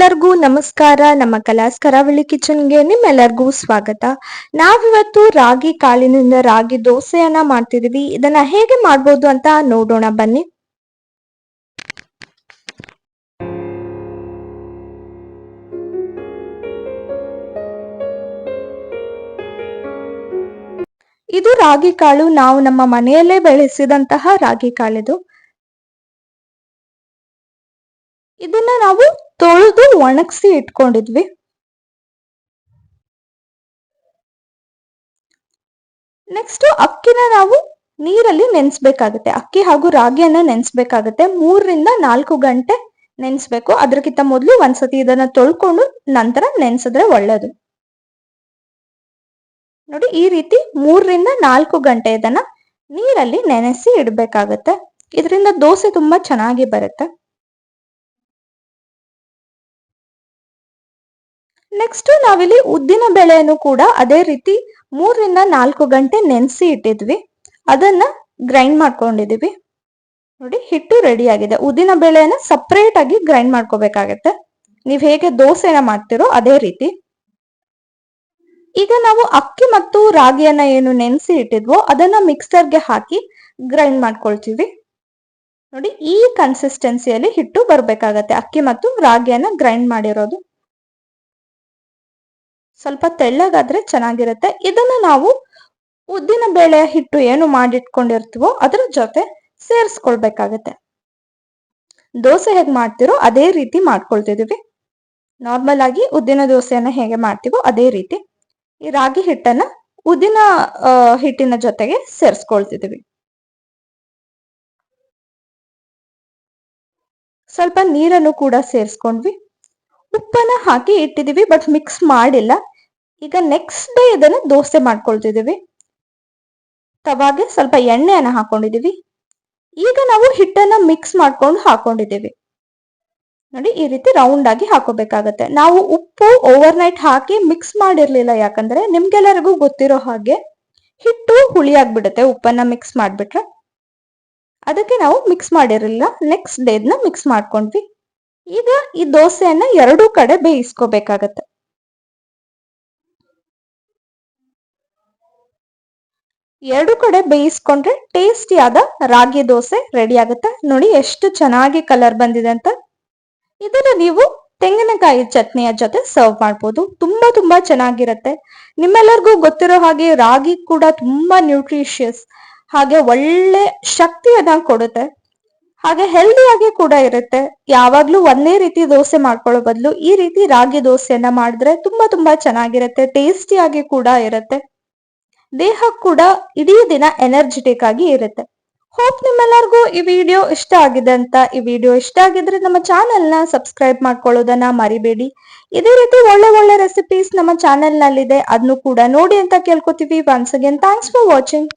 ಎಲ್ಲರಿಗೂ ನಮಸ್ಕಾರ. ನಮ್ಮ ಕಲಾಸ್ ಕರಾವಳಿ ಕಿಚನ್ಗೆ ನಿಮ್ಮೆಲ್ಲರಿಗೂ ಸ್ವಾಗತ. ನಾವಿವತ್ತು ರಾಗಿ ಕಾಳಿನಿಂದ ರಾಗಿ ದೋಸೆಯನ್ನ ಮಾಡ್ತಿದೀವಿ ಇದನ್ನ ಹೇಗೆ ಮಾಡ್ಬೋದು ಅಂತ ನೋಡೋಣ ಬನ್ನಿ. ಇದು ರಾಗಿ ಕಾಳು. ನಾವು ನಮ್ಮ ಮನೆಯಲ್ಲೇ ಬೆಳೆಸಿದಂತಹ ರಾಗಿ ಕಾಳಿದು. ಇದನ್ನ ನಾವು ತೊಳೆದು ಒಣಗಿಸಿ ಇಟ್ಕೊಂಡಿದ್ವಿ. ನೆಕ್ಸ್ಟ್ ಅಕ್ಕಿನ ನಾವು ನೀರಲ್ಲಿ ನೆನೆಸ್ಬೇಕಾಗುತ್ತೆ. ಅಕ್ಕಿ ಹಾಗೂ ರಾಗಿಯನ್ನ ನೆನೆಸ್ಬೇಕಾಗುತ್ತೆ. ಮೂರರಿಂದ ನಾಲ್ಕು ಗಂಟೆ ನೆನೆಸ್ಬೇಕು. ಅದಕ್ಕಿಂತ ಮೊದಲು ಒಂದ್ಸತಿ ಇದನ್ನ ತೊಳ್ಕೊಂಡು ನಂತರ ನೆನೆಸಿದ್ರೆ ಒಳ್ಳೇದು. ನೋಡಿ, ಈ ರೀತಿ ಮೂರರಿಂದ ನಾಲ್ಕು ಗಂಟೆ ಇದನ್ನ ನೀರಲ್ಲಿ ನೆನೆಸಿ ಇಡ್ಬೇಕಾಗತ್ತೆ. ಇದರಿಂದ ದೋಸೆ ತುಂಬಾ ಚೆನ್ನಾಗಿ ಬರುತ್ತೆ. ನೆಕ್ಸ್ಟ್ ನಾವಿಲ್ಲಿ ಉದ್ದಿನ ಬೇಳೆಯನ್ನು ಕೂಡ ಅದೇ ರೀತಿ ಮೂರರಿಂದ ನಾಲ್ಕು ಗಂಟೆ ನೆನೆಸಿ ಇಟ್ಟಿದ್ವಿ. ಅದನ್ನ ಗ್ರೈಂಡ್ ಮಾಡ್ಕೊಂಡಿದೀವಿ ನೋಡಿ, ಹಿಟ್ಟು ರೆಡಿ ಆಗಿದೆ. ಉದ್ದಿನ ಬೇಳೆಯನ್ನ ಸಪ್ರೇಟ್ ಆಗಿ ಗ್ರೈಂಡ್ ಮಾಡ್ಕೋಬೇಕಾಗತ್ತೆ. ನೀವ್ ಹೇಗೆ ದೋಸೆನ ಮಾಡ್ತಿರೋ ಅದೇ ರೀತಿ. ಈಗ ನಾವು ಅಕ್ಕಿ ಮತ್ತು ರಾಗಿಯನ್ನ ಏನು ನೆನೆಸಿ ಇಟ್ಟಿದ್ವೋ ಅದನ್ನ ಮಿಕ್ಸರ್ಗೆ ಹಾಕಿ ಗ್ರೈಂಡ್ ಮಾಡ್ಕೊಳ್ತೀವಿ. ನೋಡಿ, ಈ ಕನ್ಸಿಸ್ಟೆನ್ಸಿಯಲ್ಲಿ ಹಿಟ್ಟು ಬರ್ಬೇಕಾಗತ್ತೆ. ಅಕ್ಕಿ ಮತ್ತು ರಾಗಿಯನ್ನ ಗ್ರೈಂಡ್ ಮಾಡಿರೋದು. ಸ್ವಲ್ಪ ತೆಳ್ಳಗಾದ್ರೆ ಚೆನ್ನಾಗಿರುತ್ತೆ. ಇದನ್ನ ನಾವು ಉದ್ದಿನ ಬೇಳೆ ಹಿಟ್ಟು ಏನು ಮಾಡಿಟ್ಕೊಂಡಿರ್ತೀವೋ ಅದರ ಜೊತೆ ಸೇರಿಸ್ಕೊಳ್ಬೇಕಾಗತ್ತೆ. ದೋಸೆ ಹೇಗೆ ಮಾಡ್ತಿರೋ ಅದೇ ರೀತಿ ಮಾಡ್ಕೊಳ್ತಿದೀವಿ. ನಾರ್ಮಲ್ ಆಗಿ ಉದ್ದಿನ ದೋಸೆಯನ್ನ ಹೇಗೆ ಮಾಡ್ತೀವೋ ಅದೇ ರೀತಿ ಈ ರಾಗಿ ಹಿಟ್ಟನ್ನ ಉದ್ದಿನ ಹಿಟ್ಟಿನ ಜೊತೆಗೆ ಸೇರಿಸ್ಕೊಳ್ತಿದೀವಿ. ಸ್ವಲ್ಪ ನೀರನ್ನು ಕೂಡ ಸೇರಿಸ್ಕೊಂಡ್ವಿ. ಉಪ್ಪನ್ನ ಹಾಕಿ ಇಟ್ಟಿದ್ದೀವಿ ಬಟ್ ಮಿಕ್ಸ್ ಮಾಡಿಲ್ಲ. ಈಗ ನೆಕ್ಸ್ಟ್ ಡೇ ಇದನ್ನ ದೋಸೆ ಮಾಡ್ಕೊಳ್ತಿದೀವಿ ತವಾಗೆ ಸ್ವಲ್ಪ ಎಣ್ಣೆಯನ್ನ ಹಾಕೊಂಡಿದ್ದೀವಿ. ಈಗ ನಾವು ಹಿಟ್ಟನ್ನ ಮಿಕ್ಸ್ ಮಾಡ್ಕೊಂಡು ಹಾಕೊಂಡಿದ್ದೀವಿ. ನೋಡಿ, ಈ ರೀತಿ ರೌಂಡ್ ಆಗಿ ಹಾಕೋಬೇಕಾಗತ್ತೆ. ನಾವು ಉಪ್ಪು ಓವರ್ ನೈಟ್ ಹಾಕಿ ಮಿಕ್ಸ್ ಮಾಡಿರ್ಲಿಲ್ಲ ಯಾಕಂದ್ರೆ ನಿಮ್ಗೆಲ್ಲರಿಗೂ ಗೊತ್ತಿರೋ ಹಾಗೆ ಹಿಟ್ಟು ಹುಳಿ ಆಗ್ಬಿಡುತ್ತೆ ಉಪ್ಪನ್ನ ಮಿಕ್ಸ್ ಮಾಡಿಬಿಟ್ರೆ. ಅದಕ್ಕೆ ನಾವು ಮಿಕ್ಸ್ ಮಾಡಿರಲಿಲ್ಲ. ನೆಕ್ಸ್ಟ್ ಡೇದ್ನ ಮಿಕ್ಸ್ ಮಾಡ್ಕೊಂಡ್ವಿ. ಈಗ ಈ ದೋಸೆಯನ್ನ ಎರಡೂ ಕಡೆ ಬೇಯಿಸ್ಕೋಬೇಕಾಗತ್ತೆ. ಎರಡು ಕಡೆ ಬೇಯಿಸ್ಕೊಂಡ್ರೆ ಟೇಸ್ಟಿಯಾದ ರಾಗಿ ದೋಸೆ ರೆಡಿ ಆಗುತ್ತೆ ನೋಡಿ ಎಷ್ಟು ಚೆನ್ನಾಗಿ ಕಲರ್ ಬಂದಿದೆ ಅಂತ. ಇದನ್ನ ನೀವು ತೆಂಗಿನಕಾಯಿ ಚಟ್ನಿಯ ಜೊತೆ ಸರ್ವ್ ಮಾಡ್ಬೋದು. ತುಂಬಾ ತುಂಬಾ ಚೆನ್ನಾಗಿರುತ್ತೆ. ನಿಮ್ಮೆಲ್ಲರಿಗೂ ಗೊತ್ತಿರೋ ಹಾಗೆ ರಾಗಿ ಕೂಡ ತುಂಬಾ ನ್ಯೂಟ್ರಿಷಿಯಸ್ ಹಾಗೆ ಒಳ್ಳೆ ಶಕ್ತಿಯನ್ನ ಕೊಡುತ್ತೆ. ಹಾಗೆ ಹೆಲ್ದಿಯಾಗಿ ಕೂಡ ಇರುತ್ತೆ. ಯಾವಾಗ್ಲೂ ಒಂದೇ ರೀತಿ ದೋಸೆ ಮಾಡ್ಕೊಳ್ಳೋ ಬದಲು ಈ ರೀತಿ ರಾಗಿ ದೋಸೆಯನ್ನ ಮಾಡಿದ್ರೆ ತುಂಬಾ ತುಂಬಾ ಚೆನ್ನಾಗಿರುತ್ತೆ ಟೇಸ್ಟಿಯಾಗಿ ಕೂಡ ಇರುತ್ತೆ. ದೇಹ ಕೂಡ ಇಡೀ ದಿನ ಎನರ್ಜೆಟಿಕ್ ಆಗಿ ಇರುತ್ತೆ. ಹೋಪ್ ನಿಮ್ಮೆಲ್ಲರಿಗೂ ಈ ವಿಡಿಯೋ ಇಷ್ಟ ಆಗಿದೆ ಅಂತ ಈ ವಿಡಿಯೋ ಇಷ್ಟ ಆಗಿದ್ರೆ ನಮ್ಮ ಚಾನೆಲ್ ಸಬ್ಸ್ಕ್ರೈಬ್ ಮಾಡ್ಕೊಳ್ಳೋದನ್ನ ಮರಿಬೇಡಿ. ಇದೇ ರೀತಿ ಒಳ್ಳೆ ಒಳ್ಳೆ ರೆಸಿಪೀಸ್ ನಮ್ಮ ಚಾನೆಲ್ ನಲ್ಲಿದೆ. ಅದನ್ನು ಕೂಡ ನೋಡಿ ಅಂತ ಕೇಳ್ಕೊತೀವಿ. Once again thanks for watching